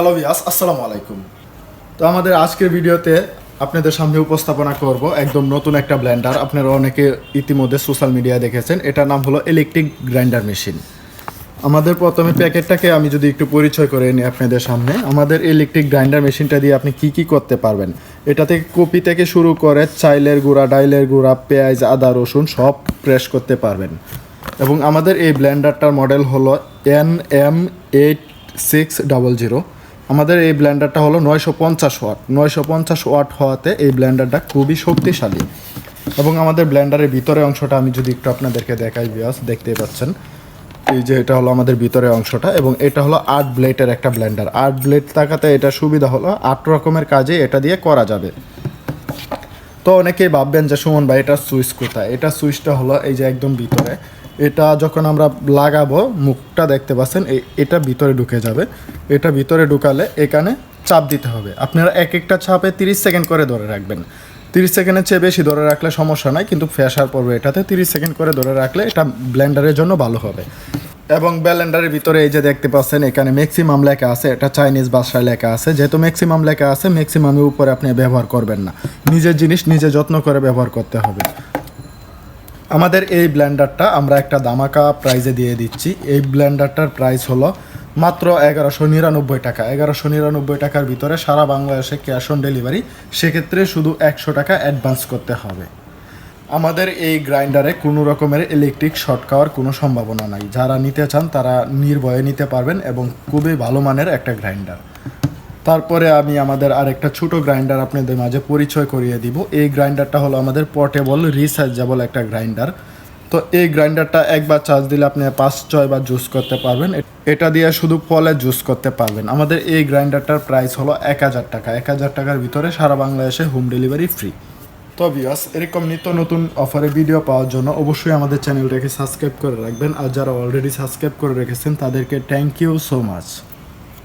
Hello ভিয়াস আসসালামু আলাইকুম। তো আমাদের আজকের ভিডিওতে আপনাদের সামনে উপস্থাপনা করব একদম নতুন একটা ব্লেন্ডার আপনারা অনেকে ইতিমধ্যে সোশ্যাল মিডিয়ায় দেখেছেন, এটার নাম হলো ইলেকট্রিক গ্রাইন্ডার মেশিন আমাদের প্রথমে প্যাকেটটাকে আমি যদি একটু পরিচয় করে নিই আপনাদের সামনে। আমাদের ইলেকট্রিক গ্রাইন্ডার মেশিনটা দিয়ে আপনি কি কি করতে পারবেন? এটা থেকে কপি থেকে শুরু করে চাইলের গুঁড়া, ডাইলের গুঁড়া, পেঁয়াজ, আদা, রসুন সব প্রেস করতে পারবেন। এবং আমাদের এই ব্লেন্ডারটার মডেল হলো N M eight six double zero আমাদের এই ব্ল্যান্ডারটা হলো নয়শো পঞ্চাশ ওয়াট। নয়শো পঞ্চাশ ওয়াট হওয়াতে এই ব্ল্যান্ডারটা খুবই শক্তিশালী। এবং আমাদের ব্ল্যান্ডারের ভিতরে অংশটা আমি যদি একটু আপনাদেরকে দেখাই বিয়াস দেখতেই পাচ্ছেন। এই যে এটা হলো আমাদের ভিতরে অংশটা, এবং এটা হলো আট ব্লেডের একটা ব্লেন্ডার আট ব্লেড থাকাতে এটা সুবিধা হলো, আট রকমের কাজে এটা দিয়ে করা যাবে। তো অনেকেই ভাববেন যে, সুমন ভাই, এটা সুইচ কোথায়? এটা সুইচটা হলো এই যে একদম ভিতরে। এটা যখন আমরা লাগাবো, মুখটা দেখতে পাচ্ছেন এটা ভিতরে ঢুকে যাবে। এটা ভিতরে ঢুকালে এখানে চাপ দিতে হবে। আপনারা এক একটা চাপে তিরিশ সেকেন্ড করে ধরে রাখবেন। তিরিশ সেকেন্ডের চেয়ে বেশি ধরে রাখলে সমস্যা নাই, কিন্তু ফ্যাশার পড়বে এটাতে। তিরিশ সেকেন্ড করে ধরে রাখলে এটা ব্লেন্ডারের জন্য ভালো হবে। এবং ব্লেন্ডারের ভিতরে এই যে দেখতে পাচ্ছেন, এখানে ম্যাক্সিমাম লেখা আছে, এটা চাইনিজ ভাষায় লেখা আছে। যেহেতু ম্যাক্সিমাম লেখা আছে, ম্যাক্সিমামের উপরে আপনি ব্যবহার করবেন না। নিজের জিনিস নিজে যত্ন করে ব্যবহার করতে হবে। আমাদের এই ব্লেন্ডারটা আমরা একটা দামাকা প্রাইজে দিয়ে দিচ্ছি। এই ব্লেন্ডারটার প্রাইস হলো মাত্র এগারোশো নিরানব্বই টাকা। এগারোশো নিরানব্বই টাকার ভিতরে সারা বাংলাদেশে ক্যাশ অন ডেলিভারি, সেক্ষেত্রে শুধু একশো টাকা অ্যাডভান্স করতে হবে। আমাদের এই গ্রাইন্ডারে কোনো রকমের ইলেকট্রিক শর্ট খাওয়ার কোনো সম্ভাবনা নাই। যারা নিতে চান তারা নির্ভয়ে নিতে পারবেন এবং খুবই ভালো মানের একটা গ্রাইন্ডার। তারপরে আমি আমাদের আরেকটা ছোট গ্রাইন্ডার আপনাদের মাঝে পরিচয় করিয়ে দিব। এই গ্রাইন্ডারটা হলো আমাদের পোর্টেবল রিচার্জেবল একটা গ্রাইন্ডার। তো এই গ্রাইন্ডারটা একবার চার্জ দিলে আপনি পাঁচ ছয়বার জুস করতে পারবেন। এটা দিয়ে শুধু ফলে জুস করতে পারবেন। আমাদের এই গ্রাইন্ডারটার প্রাইস হলো এক হাজার টাকা। এক হাজার টাকার ভিতরে সারা বাংলাদেশে হোম ডেলিভারি ফ্রি তো বিয়াস এরকম নিত্য নতুন অফারে ভিডিও পাওয়ার জন্য অবশ্যই আমাদের চ্যানেলটাকে সাবস্ক্রাইব করে রাখবেন। আর যারা অলরেডি সাবস্ক্রাইব করে রেখেছেন, তাদেরকে থ্যাংক ইউ সো মাচ